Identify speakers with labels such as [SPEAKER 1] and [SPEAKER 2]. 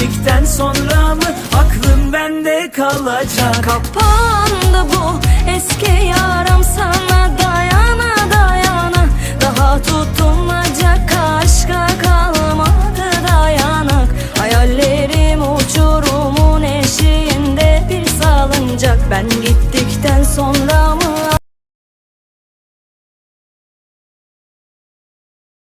[SPEAKER 1] gittikten sonra mı aklın bende kalacak?
[SPEAKER 2] Kapandı bu eski yaram sana dayana dayana. Daha tutunacak aşka kalmadı dayanak. Hayallerim uçurumun eşiğinde bir salıncak. Ben gittikten sonra